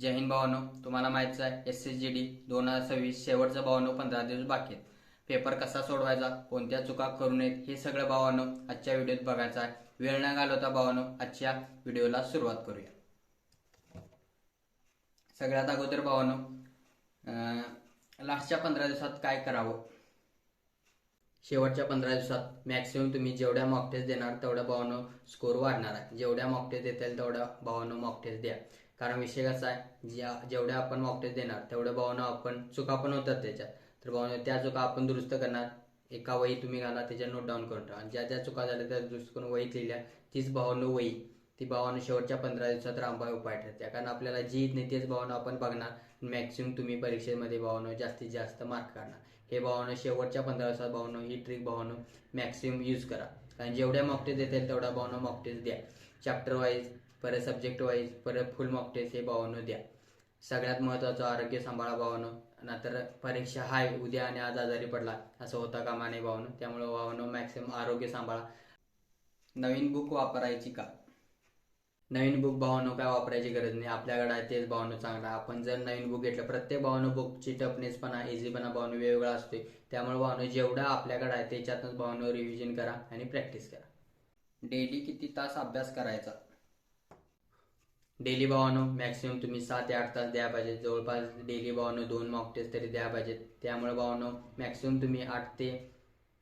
जय हिंद भावानो तुम्हाला माहितीच आहे एस एस जी डी दोन हजार सव्वीस शेवटचा भावानो पंधरा दिवस बाकी आहेत. पेपर कसा सोडवायचा कोणत्या चुका करू नयेत हे सगळं भावानो आजच्या व्हिडिओत बघायचं आहे. वेळ न घालवता भावानो आजच्या व्हिडिओला सुरुवात करूया. सगळ्यात अगोदर भावानो लास्टच्या पंधरा दिवसात काय करावं? शेवटच्या पंधरा दिवसात मॅक्सिमम तुम्ही जेवढ्या मॉक टेस्ट देणार तेवढ्या भावानं स्कोर वाढणार आहे. जेवढ्या मॉक टेस्ट देतील तेवढ्या भावानो मॉक टेस्ट द्या. कारण विषय कसा आहे ज्या जेवढ्या आपण मॉकटेस्ट देणार तेवढ्या भावानं आपण चुका पण होतात त्याच्यात. तर भावना त्या चुका आपण दुरुस्त करणार. एका वही तुम्ही घाला त्याच्या नोट डाऊन करून ठेवा. ज्या ज्या चुका झाल्या त्या दुरुस्त करून वहीत लिहिल्या. तीच भावानं वही. ती भावानं शेवटच्या पंधरा दिवसात रामबाई उपाय ठरते. कारण आपल्याला जी येत नाही तेच भावना आपण बघणार मॅक्सिमम तुम्ही परीक्षेमध्ये भावनं जास्तीत जास्त मार्क काढणार. हे भावनं शेवटच्या पंधरा दिवसात भावनं ही ट्रिक भावनं मॅक्सिमम यूज करा. कारण जेवढ्या मॉकटेस्ट देतील तेवढ्या मॉक टेस्ट द्या. चॅप्टर वाईज परत सब्जेक्ट वाईज परत फुल मॉकटेस्ट हे बावन्न द्या. सगळ्यात महत्त्वाचं आरोग्य सांभाळा भावनो नंतर परीक्षा हाय उद्या आणि आज आजारी पडला असं होता कामा नाही भावनं त्यामुळे भावनो मॅक्सिमम आरोग्य सांभाळा. नवीन बुक वापरायची का? नवीन बुक भावानो काय वापरायची गरज नाही. आपल्याकडे आहे तेच भावानो चांगला. आपण जर नवीन बुक घेतलं प्रत्येक भावानो बुकची टफनेसपणा इझीपणा भावनं वेगवेगळा असतो त्यामुळे भावनं जेवढा आपल्याकडे आहे त्याच्यातच भावनं रिव्हिजन करा आणि प्रॅक्टिस करा. डेली किती तास अभ्यास करायचा? डेली भावानो मॅक्सिमम तुम्ही सात ते आठ तास द्या पाहिजेत. जवळपास डेली भावानं दोन मॉक टेस्ट तरी द्या पाहिजेत. त्यामुळे भावानं मॅक्सिमम तुम्ही आठ ते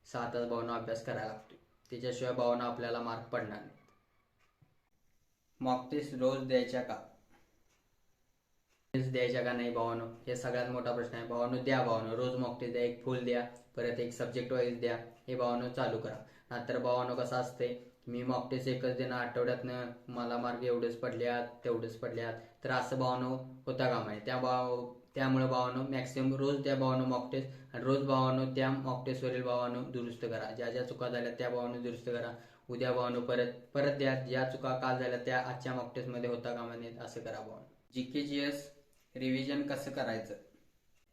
सहा तास भावनं अभ्यास करायला लागतो त्याच्याशिवाय भावनं आपल्याला मार्क पडणार नाही. मॉक टेस्ट रोज द्यायच्या का? द्यायच्या का नाही भावानो? हे सगळ्यात मोठा प्रश्न आहे. भावानो द्या भावानं. रोज मॉक टेस्ट द्या एक फुल द्या परत एक सब्जेक्ट वाईज द्या. हे भावानो चालू करा. नाहीतर भावानं कसं असते मी मॉक टेस्ट एकच देणं आठवड्यातनं मला मार्क एवढेच पडल्यात तेवढेच पडल्यात. तर असं भावानो होता कामा आहे त्या भाव त्यामुळे भावानो मॅक्सिमम रोज त्या भावानं मॉक टेस्ट आणि रोज भावानो त्या मॉक टेस्टवरील भावानो दुरुस्त करा. ज्या ज्या चुका झाल्या त्या भावानं दुरुस्त करा. उद्या भावानं परत परत द्या ज्या चुका काल झाल्या त्या आजच्या मॉक टेस्टमध्ये होता कामा नयेत असं करा भावानं. जी के जी एस रिव्हिजन कसं करायचं?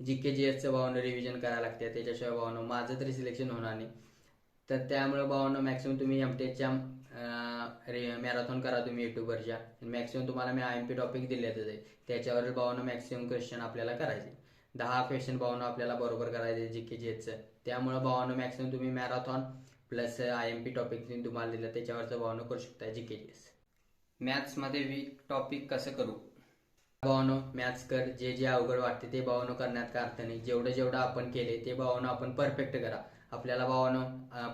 जी के जी एसचं भावानं रिव्हिजन करायला लागते त्याच्याशिवाय भावानं माझं तरी सिलेक्शन होणार नाही. तर त्यामुळे भावानं मॅक्सिमम तुम्ही एम टी एचच्या मॅरेथॉन करा तुम्ही युट्यूबवरच्या मॅक्सिमम तुम्हाला मी आय एम पी टॉपिक दिले आहे. त्याच्यावर भावानं मॅक्सिमम क्वेश्चन आपल्याला करायचे. दहा क्वेश्चन भावानं आपल्याला बरोबर करायचे जी के जी एचचं त्यामुळं भावानं मॅक्सिमम तुम्ही marathon plus I M P topic तुम्हाला दिलं त्याच्यावरचं भावनं करू शकता जी के जी एस मॅथ्समध्ये वीक टॉपिक कसं करू? भावनो मॅथ्स कर जे जे अवघड वाटते ते भावनो करण्यात का अर्थ नाही. जेवढं जेवढं आपण केले ते भावनो आपण परफेक्ट करा. आपल्याला भावनो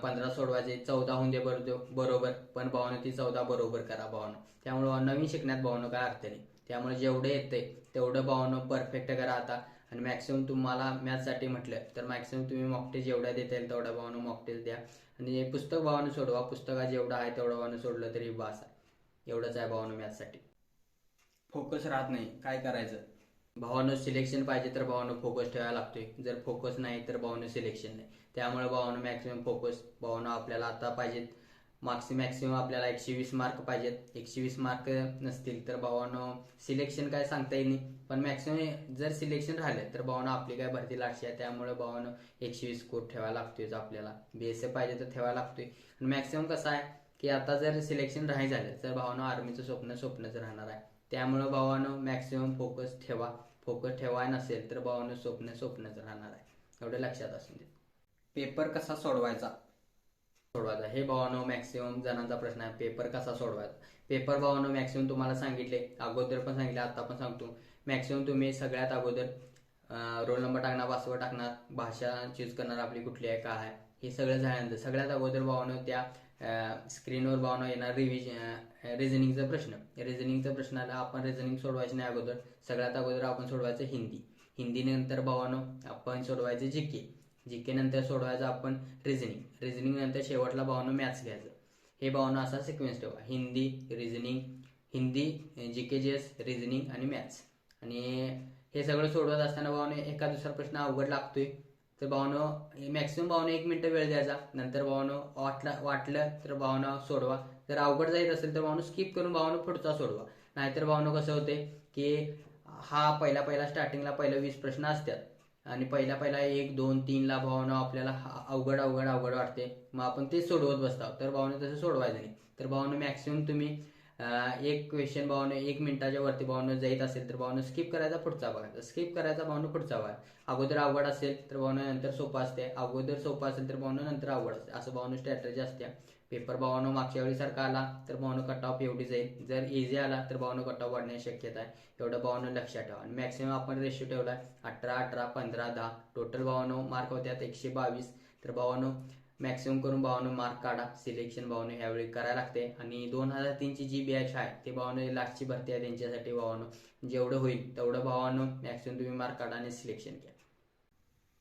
पंधरा सोडवायचे चौदा होऊन दे बरोबर पण भावनो ती चौदा बरोबर करा भावनो. त्यामुळे नवीन शिकण्यात भावनो काय अर्थ नाही. त्यामुळे जेवढं येतंय तेवढं भावनो परफेक्ट करा आता. आणि मॅक्सिमम तुम्हाला मॅथ्ससाठी म्हटलं तर मॅक्सिमम तुम्ही मॉकटेज जेवढ्या देता येईल तेवढ्या भावानं मॉकटेज द्या. आणि पुस्तक भावानं सोडवा पुस्तकात जेवढं आहे तेवढं भावानं सोडलं तरी बास आहे. एवढंच आहे भावानं मॅथ्ससाठी फोकस राहत नाही. काय करायचं? भावानं सिलेक्शन पाहिजे तर भावानं फोकस ठेवायला लागतोय. जर फोकस नाही तर भावानं सिलेक्शन नाही. त्यामुळे भावानं मॅक्सिमम फोकस भावानं आपल्याला आता पाहिजेत. मार्क्स मॅक्सिमम आपल्याला एकशे वीस मार्क पाहिजेत. एकशे वीस मार्क नसतील तर भावानं सिलेक्शन काय सांगता येईल नाही. पण मॅक्सिमम जर सिलेक्शन राहिलं तर भावानं आपली काय भरती लागशी आहे त्यामुळे भावानं एकशे वीस स्कोर ठेवायला लागतोय आपल्याला. बीएसए पाहिजे तर ठेवायला लागतोय. मॅक्सिमम कसं आहे की आता जर सिलेक्शन राही झालं तर भावानं आर्मीचं स्वप्न स्वप्नच राहणार आहे. त्यामुळं भावानं मॅक्सिमम फोकस ठेवा. फोकस ठेवाय नसेल तर भावानं स्वप्न स्वप्नच राहणार आहे. एवढं लक्षात असून दे. पेपर कसा सोडवायचा? सोडवायचा. हे भावानो मॅक्सिमम जणांचा प्रश्न आहे पेपर कसा सोडवायचा? पेपर भावानो मॅक्सिमम तुम्हाला सांगितले अगोदर पण सांगितले आता पण सांगतो. मॅक्सिमम तुम्ही सगळ्यात अगोदर रोल नंबर टाकणार पासवर्ड टाकणार भाषा चूज करणार आपली कुठली आहे काय आहे हे सगळं झाल्यानंतर सगळ्यात अगोदर भावानो त्या स्क्रीनवर भावना येणार रिव्हिज रिझनिंगचा प्रश्न. रिझनिंगचा प्रश्न आला आपण रिझनिंग सोडवायचं नाही अगोदर सगळ्यात अगोदर आपण सोडवायचं हिंदी. हिंदी नंतर भावानं आपण सोडवायचं जी के. जी के नंतर सोडवायचं आपण रिझनिंग रिझनिंग नंतर शेवटला भावनं मॅथ्स घ्यायचं. हे भावना असा सिक्वेन्स ठेवा. Hindi reasoning Hindi G K G S reasoning आणि मॅथ्स आणि हे सगळं सोडवत असताना भावनं एका दुसरा प्रश्न अवघड लागतोय. तर भावनं मॅक्सिमम भावनं एक मिनटं वेळ द्यायचा. नंतर भावनं वाटलं वाटलं तर भावनं सोडवा. जर अवघड जायचं असेल तर भावनं स्किप करून भावनं पुढचा सोडवा. नाहीतर भावनं कसं होते की हा पहिला पहिला स्टार्टिंगला पहिलं वीस प्रश्न असतात. आणि पहिला पहिला एक दोन तीनला भावना आपल्याला अवघड अवघड अवघड वाटते. मग आपण ते सोडवत बसतो. तर भावना तसं सोडवायचं नाही. तर भावना मॅक्सिमम तुम्ही एक क्वेश्चन भावनं एक मिनिटाच्या वरती भावनं जाईत असेल तर भावानं स्किप करायचा पुढचा बघायचा स्किप करायचा भावना पुढचा बघायचा अगोदर अवघड असेल तर भावना नंतर सोपा असते. अगोदर सोपा असेल तर भावना नंतर अवघड असते. असं भावना स्ट्रॅटर्जी असते पेपर बावन्न मागच्या वेळी सारखा आला तर बावन्न कट ऑफ एवढी जाईल जर इझी आला तर बावन्न कट ऑफ वाढण्याची शक्यता आहे. एवढं भावानं लक्षात ठेवा. आणि मॅक्सिमम आपण रेशो आहे अठरा अठरा पंधरा दहा. टोटल बावन्न मार्क होत्यात एकशे बावीस. तर बावन्न मॅक्सिमम करून बावन्न मार्क काढा. सिलेक्शन बावन्न ह्यावेळी करायला लागते. आणि दोन हजार तीनची जी बॅच आहे ते बावन्न लास्टची भरती आहे त्यांच्यासाठी बावन्न. जेवढं होईल तेवढं बावन्न मॅक्सिमम तुम्ही मार्क काढा आणि सिलेक्शन घ्या.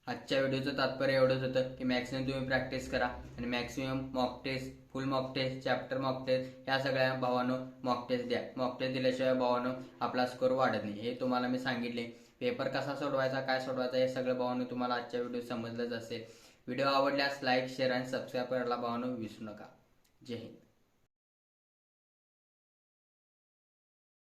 आजच्या व्हिडिओचं तात्पर्य एवढंच होतं की मॅक्सिमम तुम्ही प्रॅक्टिस करा आणि maximum mock test full mock test chapter mock test या सगळ्या भावानं मॉक टेस्ट द्या. मॉक टेस्ट दिल्याशिवाय भावानं आपला स्कोर वाढत नाही. हे तुम्हाला मी सांगितले. पेपर कसा सोडवायचा काय सोडवायचा हे सगळं भावानं तुम्हाला आजच्या व्हिडिओ समजलंच असेल. व्हिडिओ आवडल्यास लाईक शेअर आणि सबस्क्राईब करायला भावानं विसरू नका. जय हिंद.